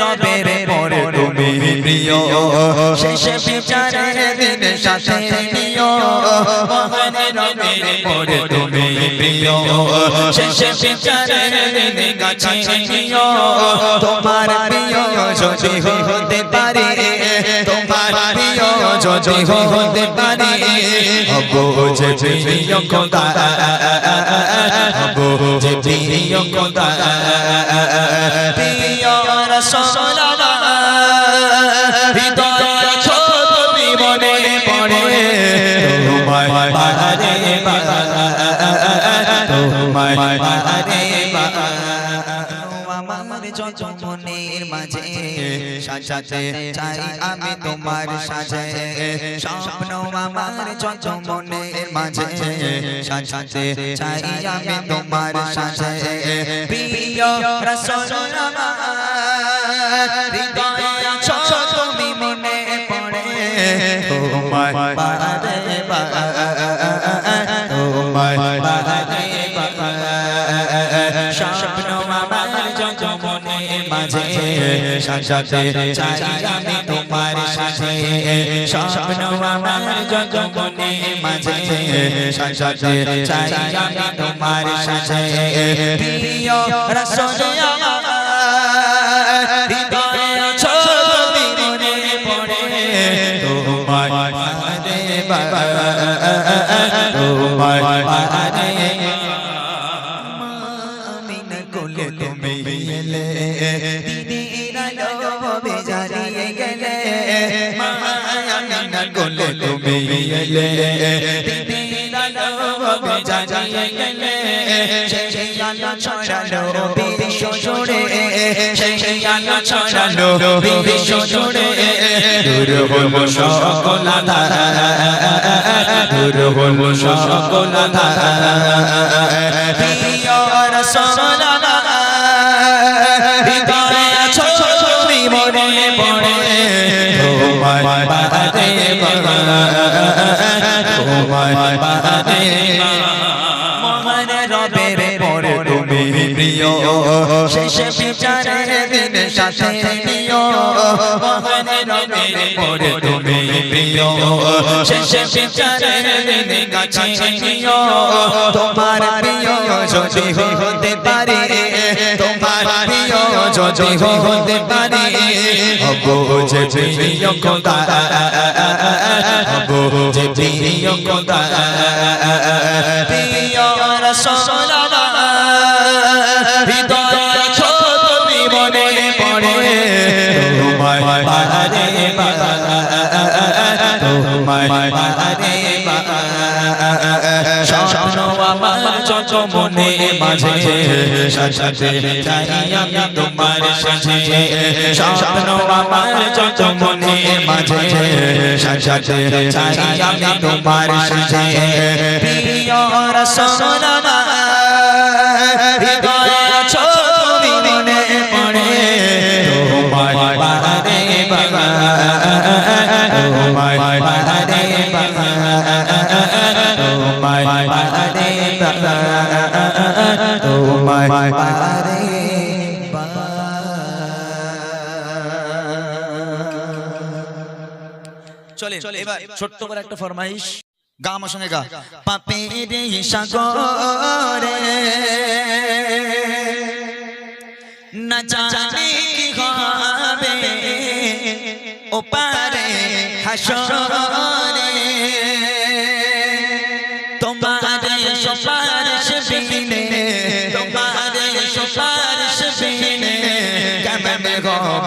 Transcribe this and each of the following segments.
রবের পরে তুমি প্রিয়। শেষ বিচারের দিন সাথে নিও। মহান রবের পরে তুমি প্রিয়। শেষ বিচারের কাছে নিও। তোমার প্রিয় যদি হতে পারে, তোমার প্রিয় যদি হতে পারে, হব যে প্রিয় খোদা। হব যে প্রিয় খোদা। প্রিয় রসোল্লা বাহারে আমার যত মনের মাঝে। সাজাতে চাই আমি তোমার সাজে। স্বপ্ন আমার যত মনের মাঝে। সাজাতে চাই আমি তোমার সাজে। প্রিয় রসোল্লা হৃদয়ে আছো তুমি মনে পড়ে। তোমায় সাজাতে চাই আমি তোমার সাথে। স্বপ্ন আমার যত মাঝে। সাজাতে চাই আমি তোমার সাথে। প্রিয় রসোল্লা হৃদয়ে আছো দূর হল সকল দূর হল সকল আছো তুমি মনে পড়ে তোমায় বাহারে তোমায় বাহারে মহান রবের পরে তুমি প্রিয়। শেষ বিচারের দিন সাথে নিও। মহান রবের পরে তুমি প্রিয়। শেষ বিচারের দিন কাছে নিও। তোমার প্রিয় যদি হতে পারে যদি হতে পারে হব প্রিয় খোদা হব প্রিয় খোদা প্রিয় রসোল্লা হৃদয় আছো মনে পড়ে। তোমায় বাহারে তোমায় বাহারে স্বপ্ন আমার যত মনে মাঝে সাজাতে চাই আমি তোমার সাথে। স্বপ্ন আমার যত মনে মাঝে সাজাতে চাই আমি তোমার সাথে। প্রিয় রসোল্লা বাহারে চলে এবার ছোট্ট করে একটা ফরমাইশ। গা আমার সঙ্গে গা। পাপের সাগরে না জানি কি হবে। ও পারে হাসরে।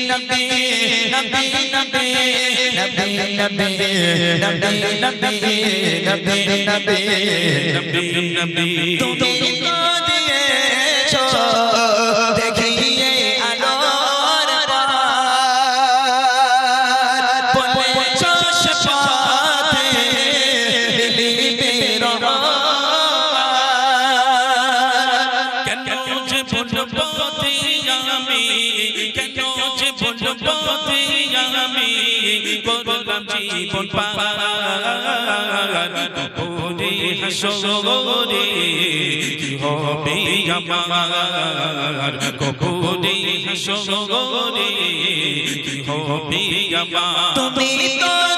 নবী নবী নবী নবী নবী নবী নবী নবী নবী তুমি তো দিয়েছ দেখিয়ে আলোর পার বলেছ সে পথে মিলিবে রহমান কেন যে বলব আমি কেন যে পথে আমি করলাম জীবন পার ওরে হাসরে কি হবে আমার কপুরে হাসরে কি হবে আমার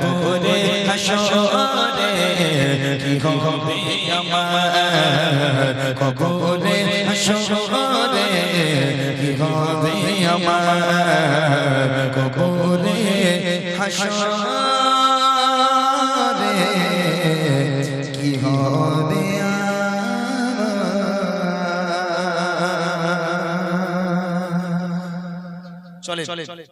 কবরে হাসরে, কি হবে আমার? কবরে হাসরে, কি হবে আমার? কবরে হাসরে, কি হবে চলে চলে।